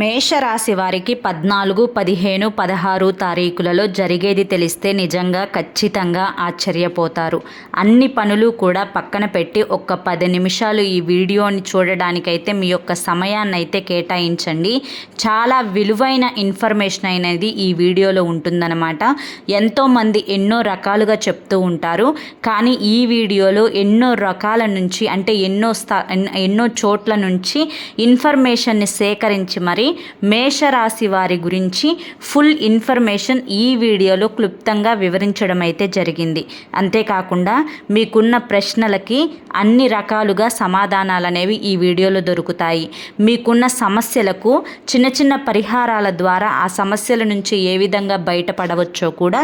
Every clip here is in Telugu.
మేషరాశి వారికి పద్నాలుగు పదిహేను పదహారు తారీఖులలో జరిగేది తెలిస్తే నిజంగా ఖచ్చితంగా ఆశ్చర్యపోతారు. అన్ని పనులు కూడా పక్కన పెట్టి ఒక్క పది నిమిషాలు ఈ వీడియోని చూడడానికైతే మీ యొక్క సమయాన్ని అయితే కేటాయించండి. చాలా విలువైన ఇన్ఫర్మేషన్ అనేది ఈ వీడియోలో ఉంటుందన్నమాట. ఎంతోమంది ఎన్నో రకాలుగా చెప్తూ ఉంటారు. కానీ ఈ వీడియోలో ఎన్నో రకాల నుంచి అంటే ఎన్నో స్థా ఎన్నో చోట్ల నుంచి ఇన్ఫర్మేషన్ని సేకరించి మరి మేషరాశి వారి గురించి ఫుల్ ఇన్ఫర్మేషన్ ఈ వీడియోలో క్లుప్తంగా వివరించడం అయితే జరిగింది. అంతేకాకుండా మీకున్న ప్రశ్నలకి అన్ని రకాలుగా సమాధానాలు అనేవి ఈ వీడియోలో దొరుకుతాయి. మీకున్న సమస్యలకు చిన్న చిన్న పరిహారాల ద్వారా ఆ సమస్యల నుంచి ఏ విధంగా బయటపడవచ్చో కూడా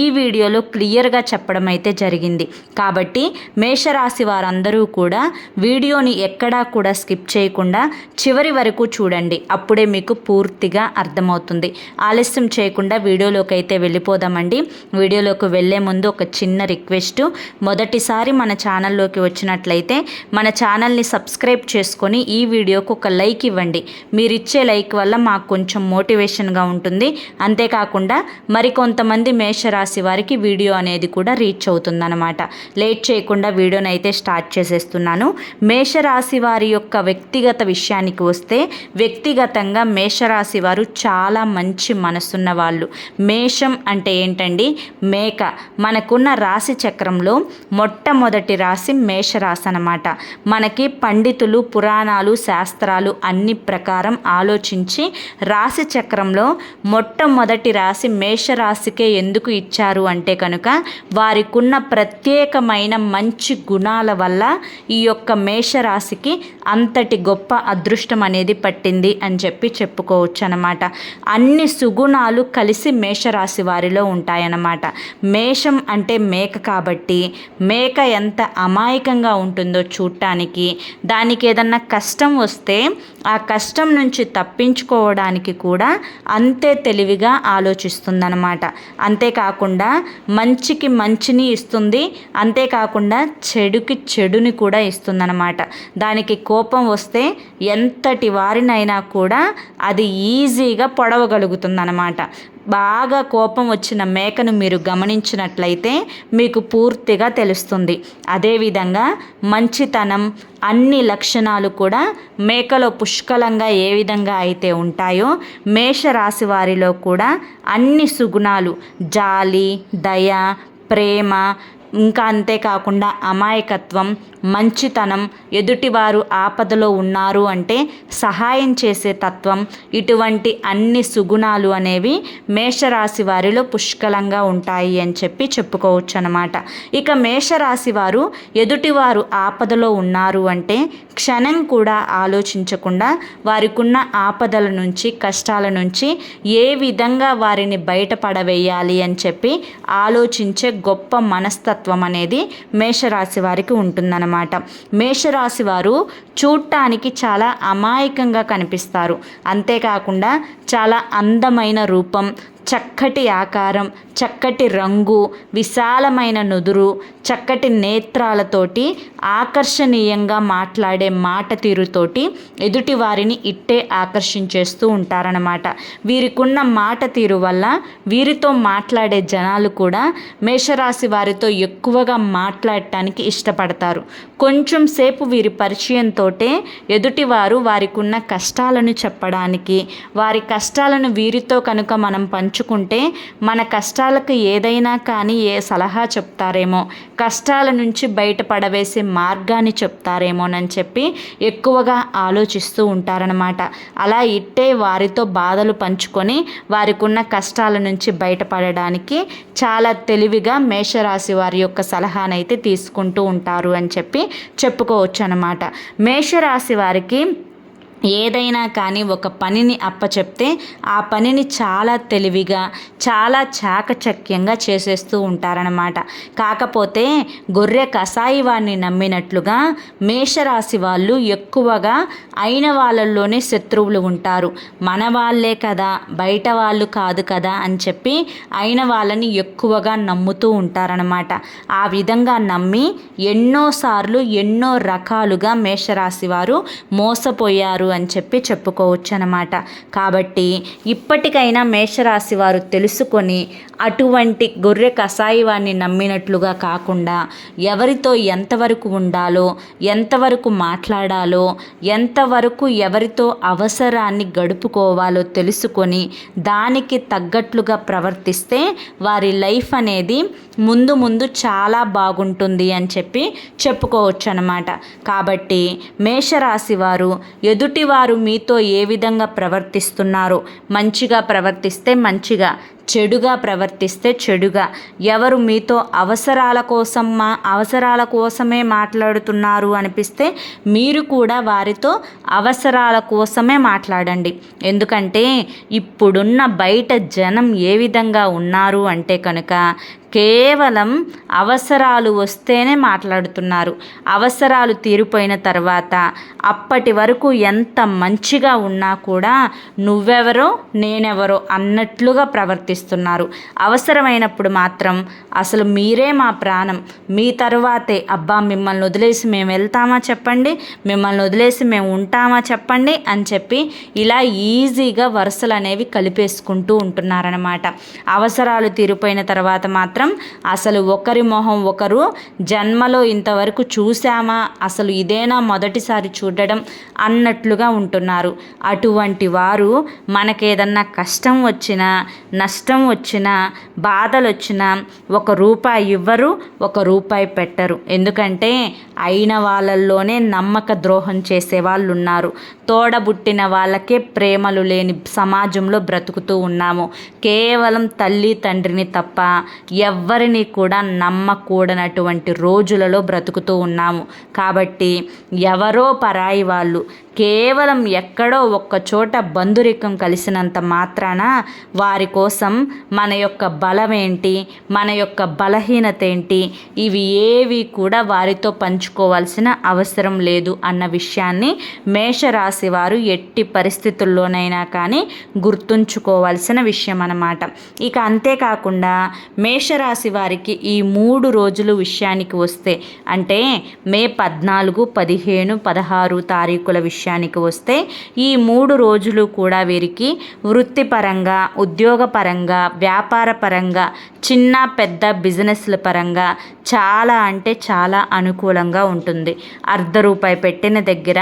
ఈ వీడియోలో క్లియర్గా చెప్పడం అయితే జరిగింది. కాబట్టి మేషరాశి వారందరూ కూడా వీడియోని ఎక్కడా కూడా స్కిప్ చేయకుండా చివరి వరకు చూడండి. అప్పుడే మీకు పూర్తిగా అర్థమవుతుంది. ఆలస్యం చేయకుండా వీడియోలోకి అయితే వెళ్ళిపోదామండి. వీడియోలోకి వెళ్ళే ముందు ఒక చిన్న రిక్వెస్ట్. మొదటిసారి మన ఛానల్లోకి వచ్చినట్లయితే మన ఛానల్ని సబ్స్క్రైబ్ చేసుకొని ఈ వీడియోకు ఒక లైక్ ఇవ్వండి. మీరు ఇచ్చే లైక్ వల్ల మాకు కొంచెం మోటివేషన్గా ఉంటుంది. అంతేకాకుండా మరికొంతమంది మేషరాశి వారికి వీడియో అనేది కూడా రీచ్ అవుతుందన్నమాట. లేట్ చేయకుండా వీడియోని అయితే స్టార్ట్ చేసేస్తున్నాను. మేషరాశి వారి యొక్క వ్యక్తిగత విషయానికి వస్తే వ్యక్తిగతంగా మేషరాశి వారు చాలా మంచి మనసున్న వాళ్ళు. మేషం అంటే ఏంటండి? మేక. మనకున్న రాశి చక్రంలో మొట్టమొదటి రాశి మేషరాశి అనమాట మనకి పండితులు పురాణాలు శాస్త్రాలు అన్ని ప్రకారం ఆలోచించి రాశి చక్రంలో మొట్టమొదటి రాశి మేషరాశికే ఎందుకు ఇచ్చారు అంటే కనుక వారికున్న ప్రత్యేకమైన మంచి గుణాల వల్ల ఈ యొక్క మేషరాశికి అంతటి గొప్ప అదృష్టం అనేది పట్టింది అని చెప్పి చెప్పుకోవచ్చు అనమాట అన్ని సుగుణాలు కలిసి మేషరాశి వారిలో ఉంటాయన్నమాట. మేషం అంటే మేక కాబట్టి మేక ఎంత అమాయకంగా ఉంటుందో చూడటానికి దానికి ఏదన్నా కష్టం వస్తే ఆ కష్టం నుంచి తప్పించుకోవడానికి కూడా అంతే తెలివిగా ఆలోచిస్తుందన్నమాట. అంతేకాకుండా మంచికి మంచిని ఇస్తుంది అంతేకాకుండా చెడుకి చెడుని కూడా ఇస్తుందన్నమాట. దానికి కోపం వస్తే ఎంతటి వారినైనా కూడా అది ఈజీగా పొడవగలుగుతుందన్నమాట. బాగా కోపం వచ్చిన మేకను మీరు గమనించినట్లయితే మీకు పూర్తిగా తెలుస్తుంది. అదేవిధంగా మంచితనం అన్ని లక్షణాలు కూడా మేకలో పుష్కలంగా ఏ విధంగా అయితే ఉంటాయో మేషరాశి వారిలో కూడా అన్ని సుగుణాలు జాలి దయ ప్రేమ ఇంకా అంతేకాకుండా అమాయకత్వం మంచితనం ఎదుటివారు ఆపదలో ఉన్నారు అంటే సహాయం చేసే తత్వం ఇటువంటి అన్ని సుగుణాలు అనేవి మేషరాశి వారిలో పుష్కలంగా ఉంటాయి అని చెప్పి చెప్పుకోవచ్చు అనమాట ఇక మేషరాశి వారు ఎదుటివారు ఆపదలో ఉన్నారు అంటే క్షణం కూడా ఆలోచించకుండా వారికున్న ఆపదల నుంచి కష్టాల నుంచి ఏ విధంగా వారిని బయటపడవేయాలి అని చెప్పి ఆలోచించే గొప్ప మనస్తత్వం తత్వం అనేది మేషరాశి వారికి ఉంటుందన్నమాట. మేషరాశి వారు చూడటానికి చాలా అమాయకంగా కనిపిస్తారు. అంతేకాకుండా చాలా అందమైన రూపం చక్కటి ఆకారం చక్కటి రంగు విశాలమైన నుదురు చక్కటి నేత్రాలతోటి ఆకర్షణీయంగా మాట్లాడే మాట తీరుతోటి ఎదుటి వారిని ఇట్టే ఆకర్షించేస్తూ ఉంటారనమాట వీరికున్న మాట తీరు వల్ల వీరితో మాట్లాడే జనాలు కూడా మేషరాశి వారితో ఎక్కువగా మాట్లాడటానికి ఇష్టపడతారు. కొంచెం సేపు వీరి పరిచయంతో ఎదుటివారు వారికున్న కష్టాలను చెప్పడానికి వారి కష్టాలను వీరితో కనుక మనం పంచుకుంటే మన కష్టాలకు ఏదైనా కానీ ఏ సలహా చెప్తారేమో కష్టాల నుంచి బయటపడవేసే మార్గాన్ని చెప్తారేమోనని చెప్పి ఎక్కువగా ఆలోచిస్తూ ఉంటారనమాట అలా ఇట్టే వారితో బాధలు పంచుకొని వారికి ఉన్న కష్టాల నుంచి బయటపడడానికి చాలా తెలివిగా మేషరాశి వారి యొక్క సలహానైతే తీసుకుంటూ ఉంటారు అని చెప్పి చెప్పుకోవచ్చు అనమాట మేషరాశి వారికి ఏదైనా కానీ ఒక పనిని అప్పచెప్తే ఆ పనిని చాలా తెలివిగా చాలా చాకచక్యంగా చేసేస్తూ ఉంటారనమాట కాకపోతే గొర్రె కసాయి వాడిని నమ్మినట్లుగా మేషరాశి వాళ్ళు ఎక్కువగా అయిన వాళ్ళల్లోనే శత్రువులు ఉంటారు. మన వాళ్ళే కదా బయట వాళ్ళు కాదు కదా అని చెప్పి అయిన వాళ్ళని ఎక్కువగా నమ్ముతూ ఉంటారనమాట ఆ విధంగా నమ్మి ఎన్నోసార్లు ఎన్నో రకాలుగా మేషరాశి వారు మోసపోయారు అని చెప్పి చెప్పుకోవచ్చు అనమాట కాబట్టి ఇప్పటికైనా మేషరాశి వారు తెలుసుకొని అటువంటి గొర్రె కషాయివాన్ని నమ్మినట్లుగా కాకుండా ఎవరితో ఎంతవరకు ఉండాలో ఎంతవరకు మాట్లాడాలో ఎంతవరకు ఎవరితో అవసరాన్ని గడుపుకోవాలో తెలుసుకొని దానికి తగ్గట్లుగా ప్రవర్తిస్తే వారి లైఫ్ అనేది ముందు ముందు చాలా బాగుంటుంది అని చెప్పి చెప్పుకోవచ్చు అనమాట కాబట్టి మేషరాశి వారు ఎదుటి ఎదుటివారు మీతో ఏ విధంగా ప్రవర్తిస్తున్నారో మంచిగా ప్రవర్తిస్తే మంచిగా. చెడుగా ప్రవర్తిస్తే చెడుగా. ఎవరు మీతో అవసరాల కోసం మా అవసరాల కోసమే మాట్లాడుతున్నారు అనిపిస్తే మీరు కూడా వారితో అవసరాల కోసమే మాట్లాడండి. ఎందుకంటే ఇప్పుడున్న బయట జనం ఏ విధంగా ఉన్నారు అంటే కనుక కేవలం అవసరాలు వస్తేనే మాట్లాడుతున్నారు. అవసరాలు తీరిపోయిన తర్వాత అప్పటి వరకు ఎంత మంచిగా ఉన్నా కూడా నువ్వెవరో నేనెవరో అన్నట్లుగా ప్రవర్తి ప్రవర్తిస్తున్నారు. అవసరమైనప్పుడు మాత్రం అసలు మీరే మా ప్రాణం. మీ తరువాతే అబ్బా మిమ్మల్ని వదిలేసి మేము వెళ్తామా చెప్పండి? మిమ్మల్ని వదిలేసి మేము ఉంటామా చెప్పండి? అని చెప్పి ఇలా ఈజీగా వరుసలు అనేవి కలిపేసుకుంటూ ఉంటున్నారనమాట అవసరాలు తీరిపోయిన తర్వాత మాత్రం అసలు ఒకరి మొహం ఒకరు జన్మలో ఇంతవరకు చూసామా అసలు ఇదేనా మొదటిసారి చూడడం అన్నట్లుగా ఉంటున్నారు. అటువంటి వారు మనకేదన్నా కష్టం వచ్చినా నష్టం వచ్చినా బాధలు వచ్చినా ఒక రూపాయి ఇవ్వరు ఒక రూపాయి పెట్టరు. ఎందుకంటే అయిన వాళ్ళల్లోనే నమ్మక ద్రోహం చేసే వాళ్ళు ఉన్నారు తోడబుట్టిన వాళ్ళకే ప్రేమలు లేని సమాజంలో బ్రతుకుతూ ఉన్నాము. కేవలం తల్లి తండ్రిని తప్ప ఎవ్వరిని కూడా నమ్మకూడనటువంటి రోజులలో బ్రతుకుతూ ఉన్నాము. కాబట్టి ఎవరో పరాయి వాళ్ళు కేవలం ఎక్కడో ఒక్క చోట బంధురికం కలిసినంత మాత్రాన వారి కోసం మన యొక్క బలమేంటి? మన యొక్క బలహీనత ఏంటి ఇవి ఏవి కూడా వారితో పంచుకోవాల్సిన అవసరం లేదు అన్న విషయాన్ని మేషరాశి వారు ఎట్టి పరిస్థితుల్లోనైనా కానీ గుర్తుంచుకోవాల్సిన విషయం అన్నమాట ఇక అంతేకాకుండా మేషరాశి వారికి ఈ మూడు రోజులు విషయానికి వస్తే అంటే మే పద్నాలుగు పదిహేను పదహారు తారీఖుల విషయం విషయానికి వస్తే ఈ మూడు రోజులు కూడా వీరికి వృత్తిపరంగా ఉద్యోగపరంగా వ్యాపార పరంగా చిన్న పెద్ద బిజినెస్ల పరంగా చాలా అంటే చాలా అనుకూలంగా ఉంటుంది. అర్ధ రూపాయి పెట్టిన దగ్గర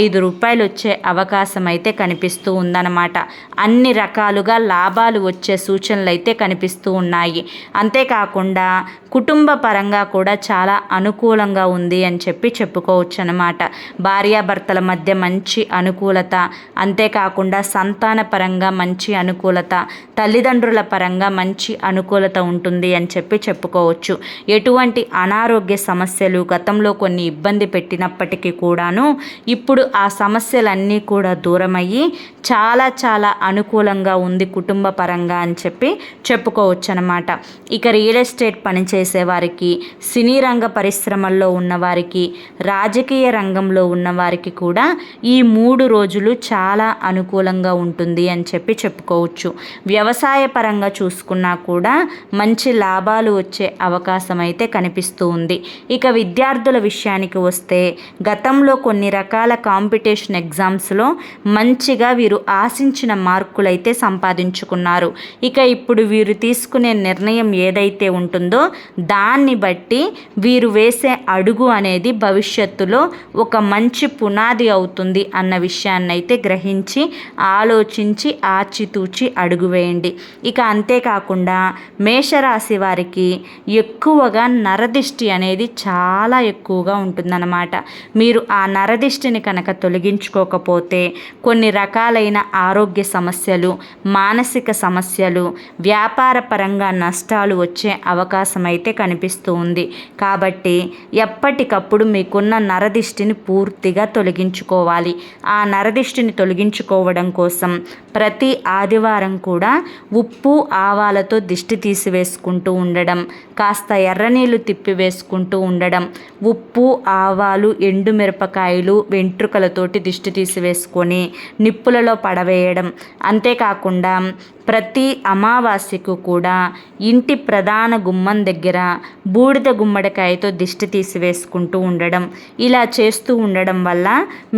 ఐదు రూపాయలు వచ్చే అవకాశం అయితే కనిపిస్తూ ఉందన్నమాట. అన్ని రకాలుగా లాభాలు వచ్చే సూచనలు అయితే కనిపిస్తూ ఉన్నాయి. అంతేకాకుండా కుటుంబ పరంగా కూడా చాలా అనుకూలంగా ఉంది అని చెప్పి చెప్పుకోవచ్చు అనమాట భార్యాభర్తల మధ్య మంచి అనుకూలత. అంతేకాకుండా సంతాన పరంగా మంచి అనుకూలత. తల్లిదండ్రుల పరంగా మంచి అనుకూలత ఉంటుంది అని చెప్పి చెప్పుకోవచ్చు. ఎటువంటి అనారోగ్య సమస్యలు గతంలో కొన్ని ఇబ్బంది పెట్టినప్పటికీ కూడాను ఇప్పుడు ఆ సమస్యలన్నీ కూడా దూరమయ్యి చాలా చాలా అనుకూలంగా ఉంది కుటుంబ పరంగా అని చెప్పి చెప్పుకోవచ్చు అనమాట ఇక రియల్ ఎస్టేట్ పనిచేసే వారికి సినీ రంగ పరిశ్రమల్లో ఉన్నవారికి రాజకీయ రంగంలో ఉన్నవారికి కూడా ఈ మూడు రోజులు చాలా అనుకూలంగా ఉంటుంది అని చెప్పి చెప్పుకోవచ్చు. వ్యవసాయ పరంగా చూసుకున్నా కూడా మంచి లాభాలు వచ్చే అవకాశం అయితే కనిపిస్తూ ఉంది. ఇక విద్యార్థుల విషయానికి వస్తే గతంలో కొన్ని రకాల కాంపిటీషన్ ఎగ్జామ్స్లో మంచిగా వీరు ఆశించిన మార్కులైతే సంపాదించుకున్నారు. ఇక ఇప్పుడు వీరు తీసుకునే నిర్ణయం ఏదైతే ఉంటుందో దాన్ని బట్టి వీరు వేసే అడుగు అనేది భవిష్యత్తులో ఒక మంచి పునాది అవుతుంది. అవుతుంది అన్న విషయాన్నైతే గ్రహించి ఆలోచించి ఆచితూచి అడుగు వేయండి. ఇక అంతేకాకుండా మేషరాశి వారికి ఎక్కువగా నరదిష్టి అనేది చాలా ఎక్కువగా ఉంటుందన్నమాట. మీరు ఆ నరదిష్టిని కనుక తొలగించుకోకపోతే కొన్ని రకాలైన ఆరోగ్య సమస్యలు మానసిక సమస్యలు వ్యాపార పరంగా నష్టాలు వచ్చే అవకాశం అయితే కనిపిస్తూ ఉంది. కాబట్టి ఎప్పటికప్పుడు మీకున్న నరదిష్టిని పూర్తిగా తొలగించుకో తొలగించుకోవాలి ఆ నరదిష్టిని తొలగించుకోవడం కోసం ప్రతి ఆదివారం కూడా ఉప్పు ఆవాలతో దిష్టి తీసివేసుకుంటూ ఉండడం కాస్త ఎర్రనీళ్ళు తిప్పివేసుకుంటూ ఉండడం ఉప్పు ఆవాలు ఎండుమిరపకాయలు వెంట్రుకలతోటి దిష్టి తీసివేసుకొని నిప్పులలో పడవేయడం. అంతేకాకుండా ప్రతి అమావాస్యకు కూడా ఇంటి ప్రధాన గుమ్మం దగ్గర బూడిద గుమ్మడికాయతో దిష్టి తీసివేసుకుంటూ ఉండడం. ఇలా చేస్తూ ఉండడం వల్ల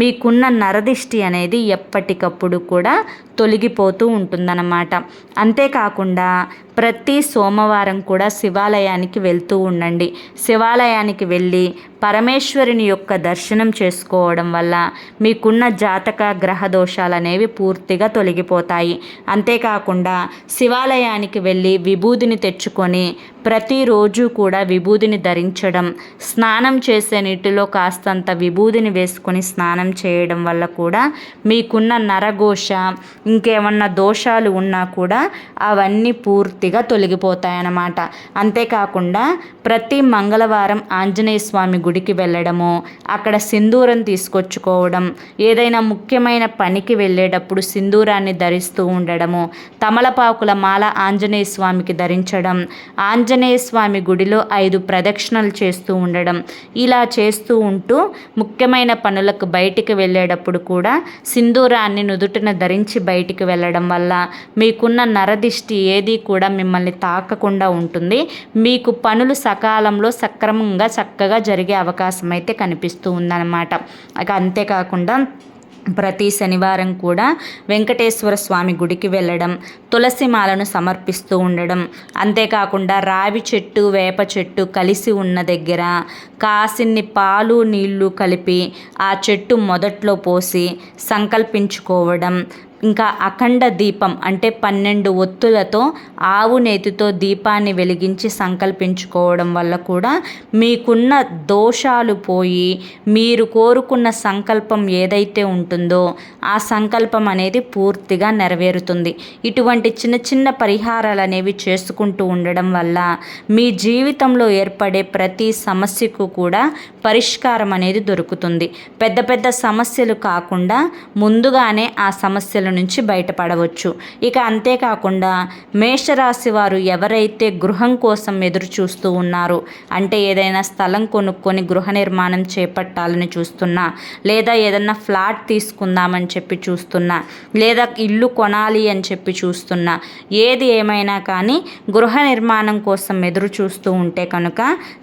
మీకున్న నరదిష్టి అనేది ఎప్పటికప్పుడు కూడా తొలగిపోతూ ఉంటుందన్నమాట. అంతేకాకుండా ప్రతి సోమవారం కూడా శివాలయానికి వెళ్తూ ఉండండి. శివాలయానికి వెళ్ళి పరమేశ్వరుని యొక్క దర్శనం చేసుకోవడం వల్ల మీకున్న జాతక గ్రహ దోషాలు అనేవి పూర్తిగా తొలగిపోతాయి. అంతేకాకుండా శివాలయానికి వెళ్ళి విభూదిని తెచ్చుకొని ప్రతిరోజు కూడా విభూదిని ధరించడం స్నానం చేసే నీటిలో కాస్తంత విభూదిని వేసుకొని స్నానం చేయడం వల్ల కూడా మీకున్న నరఘోష ఇంకేమన్నా దోషాలు ఉన్నా కూడా అవన్నీ పూర్తి పూర్తిగా తొలగిపోతాయన్నమాట. అంతేకాకుండా ప్రతి మంగళవారం ఆంజనేయ స్వామి గుడికి వెళ్ళడము అక్కడ సింధూరం తీసుకొచ్చుకోవడం ఏదైనా ముఖ్యమైన పనికి వెళ్ళేటప్పుడు సింధూరాన్ని ధరిస్తూ ఉండడము తమలపాకుల మాల ఆంజనేయ స్వామికి ధరించడం ఆంజనేయ స్వామి గుడిలో ఐదు ప్రదక్షిణలు చేస్తూ ఉండడం ఇలా చేస్తూ ఉంటూ ముఖ్యమైన పనులకు బయటికి వెళ్ళేటప్పుడు కూడా సింధూరాన్ని నుదుటిన ధరించి బయటికి వెళ్ళడం వల్ల మీకున్న నరదిష్టి ఏది కూడా మిమ్మల్ని తాకకుండా ఉంటుంది. మీకు పనులు సకాలంలో సక్రమంగా చక్కగా జరిగే అవకాశం అయితే కనిపిస్తూ ఉందన్నమాట. అంతేకాకుండా ప్రతి శనివారం కూడా వెంకటేశ్వర స్వామి గుడికి వెళ్ళడం తులసి మాలను సమర్పిస్తూ ఉండడం అంతేకాకుండా రావి చెట్టు వేప చెట్టు కలిసి ఉన్న దగ్గర కాసిన్ని పాలు నీళ్ళు కలిపి ఆ చెట్టు మొదట్లో పోసి సంకల్పించుకోవడం ఇంకా అఖండ దీపం అంటే పన్నెండు ఒత్తులతో ఆవు నేతితో దీపాన్ని వెలిగించి సంకల్పించుకోవడం వల్ల కూడా మీకున్న దోషాలు పోయి మీరు కోరుకున్న సంకల్పం ఏదైతే ఉంటుందో ఆ సంకల్పం అనేది పూర్తిగా నెరవేరుతుంది. ఇటువంటి చిన్న చిన్న పరిహారాలు అనేవి చేసుకుంటూ ఉండడం వల్ల మీ జీవితంలో ఏర్పడే ప్రతి సమస్యకు కూడా పరిష్కారం అనేది దొరుకుతుంది. పెద్ద పెద్ద సమస్యలు కాకుండా ముందుగానే ఆ సమస్యలను నుంచి బయటపడవచ్చు. ఇక అంతేకాకుండా మేషరాశి వారు ఎవరైతే గృహం కోసం ఎదురు చూస్తూ ఉన్నారో అంటే ఏదైనా స్థలం కొనుక్కొని గృహ నిర్మాణం చేపట్టాలని చూస్తున్నా లేదా ఏదన్నా ఫ్లాట్ తీసుకుందామని చెప్పి చూస్తున్నా లేదా ఇల్లు కొనాలి అని చెప్పి చూస్తున్నా ఏది ఏమైనా కానీ గృహ నిర్మాణం కోసం ఎదురు చూస్తూ ఉంటే కనుక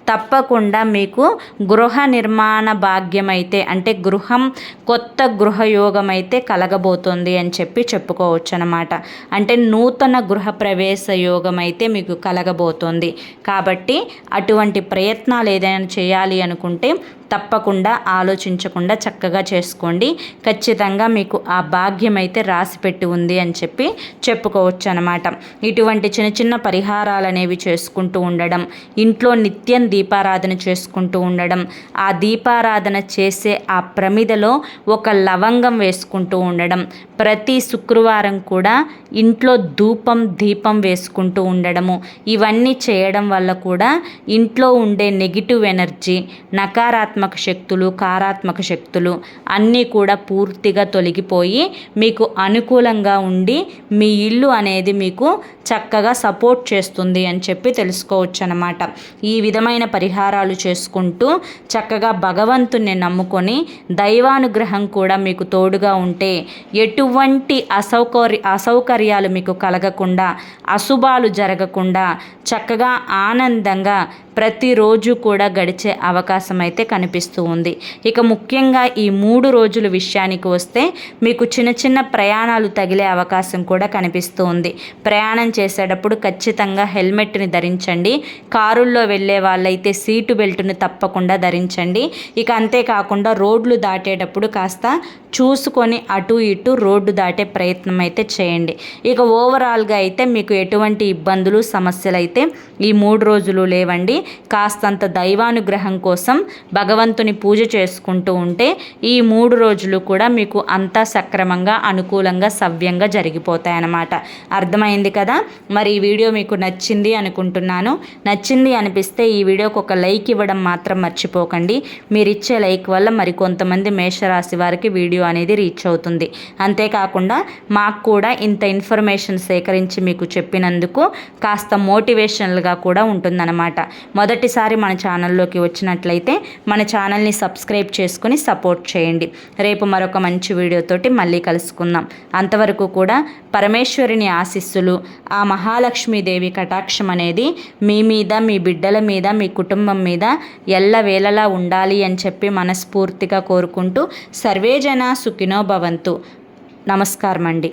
తప్పకుండా మీకు గృహ నిర్మాణ భాగ్యం అయితే అంటే గృహం కొత్త గృహయోగం అయితే కలగబోతోంది అని చెప్పి చెప్పుకోవచ్చు అనమాట అంటే నూతన గృహ ప్రవేశ యోగం అయితే మీకు కలగబోతోంది. కాబట్టి అటువంటి ప్రయత్నాలు ఏదైనా చేయాలి అనుకుంటే తప్పకుండా ఆలోచించకుండా చక్కగా చేసుకోండి. ఖచ్చితంగా మీకు ఆ భాగ్యం అయితే రాసిపెట్టి ఉంది అని చెప్పి చెప్పుకోవచ్చు అనమాట ఇటువంటి చిన్న చిన్న పరిహారాలు అనేవి చేసుకుంటూ ఉండడం ఇంట్లో నిత్యం దీపారాధన చేసుకుంటూ ఉండడం ఆ దీపారాధన చేసే ఆ ప్రమిదలో ఒక లవంగం వేసుకుంటూ ఉండడం ప్రతి ప్రతి శుక్రవారం కూడా ఇంట్లో ధూపం దీపం వేసుకుంటూ ఉండడము. ఇవన్నీ చేయడం వల్ల కూడా ఇంట్లో ఉండే నెగిటివ్ ఎనర్జీ నకారాత్మక నకారాత్మక శక్తులు కారాత్మక శక్తులు అన్నీ కూడా పూర్తిగా తొలగిపోయి మీకు అనుకూలంగా ఉండి మీ ఇల్లు అనేది మీకు చక్కగా సపోర్ట్ చేస్తుంది అని చెప్పి తెలుసుకోవచ్చు అనమాట ఈ విధమైన పరిహారాలు చేసుకుంటూ చక్కగా భగవంతుని నమ్ముకొని దైవానుగ్రహం కూడా మీకు తోడుగా ఉంటే ఎటువంటి అసౌకర్య అసౌకర్యాలు మీకు కలగకుండా అశుభాలు జరగకుండా చక్కగా ఆనందంగా ప్రతిరోజు కూడా గడిచే అవకాశం అయితే కనిపిస్తూ ఉంది. ఇక ముఖ్యంగా ఈ మూడు రోజుల విషయానికి వస్తే మీకు చిన్న చిన్న ప్రయాణాలు తగిలే అవకాశం కూడా కనిపిస్తూ ఉంది. ప్రయాణం చేసేటప్పుడు ఖచ్చితంగా హెల్మెట్ని ధరించండి. కారుల్లో వెళ్ళే వాళ్ళైతే సీటు బెల్ట్ను తప్పకుండా ధరించండి. ఇక అంతేకాకుండా రోడ్లు దాటేటప్పుడు కాస్త చూసుకొని అటు ఇటు రోడ్డు దాటే ప్రయత్నం అయితే చేయండి. ఇక ఓవరాల్గా అయితే మీకు ఎటువంటి ఇబ్బందులు సమస్యలు అయితే ఈ మూడు రోజులు లేవండి. కాస్తంత దైవానుగ్రహం కోసం భగవంతుని పూజ చేసుకుంటూ ఉంటే ఈ మూడు రోజులు కూడా మీకు అంతా సక్రమంగా అనుకూలంగా సవ్యంగా జరిగిపోతాయి అన్నమాట అర్థమైంది కదా? మరి ఈ వీడియో మీకు నచ్చింది అనుకుంటున్నాను. నచ్చింది అనిపిస్తే ఈ వీడియోకి ఒక లైక్ ఇవ్వడం మాత్రం మర్చిపోకండి. మీరు ఇచ్చే లైక్ వల్ల మరి కొంతమంది మేషరాశి వారికి వీడియో అనేది రీచ్ అవుతుంది. అంతేకాకుండా మాకు కూడా ఇంత ఇన్ఫర్మేషన్ సేకరించి మీకు చెప్పినందుకు కాస్త మోటివేషనల్గా కూడా ఉంటుందన్నమాట. మొదటిసారి మన ఛానల్లోకి వచ్చినట్లయితే మన ఛానల్ని సబ్స్క్రైబ్ చేసుకుని సపోర్ట్ చేయండి. రేపు మరొక మంచి వీడియోతోటి మళ్ళీ కలుసుకుందాం. అంతవరకు కూడా పరమేశ్వరుని ఆశీస్సులు ఆ మహాలక్ష్మీదేవి కటాక్షం అనేది మీ మీద మీ బిడ్డల మీద మీ కుటుంబం మీద ఎల్లవేళలా ఉండాలి అని చెప్పి మనస్ఫూర్తిగా కోరుకుంటూ సర్వేజన సుఖినో భవంతు. నమస్కారం అండి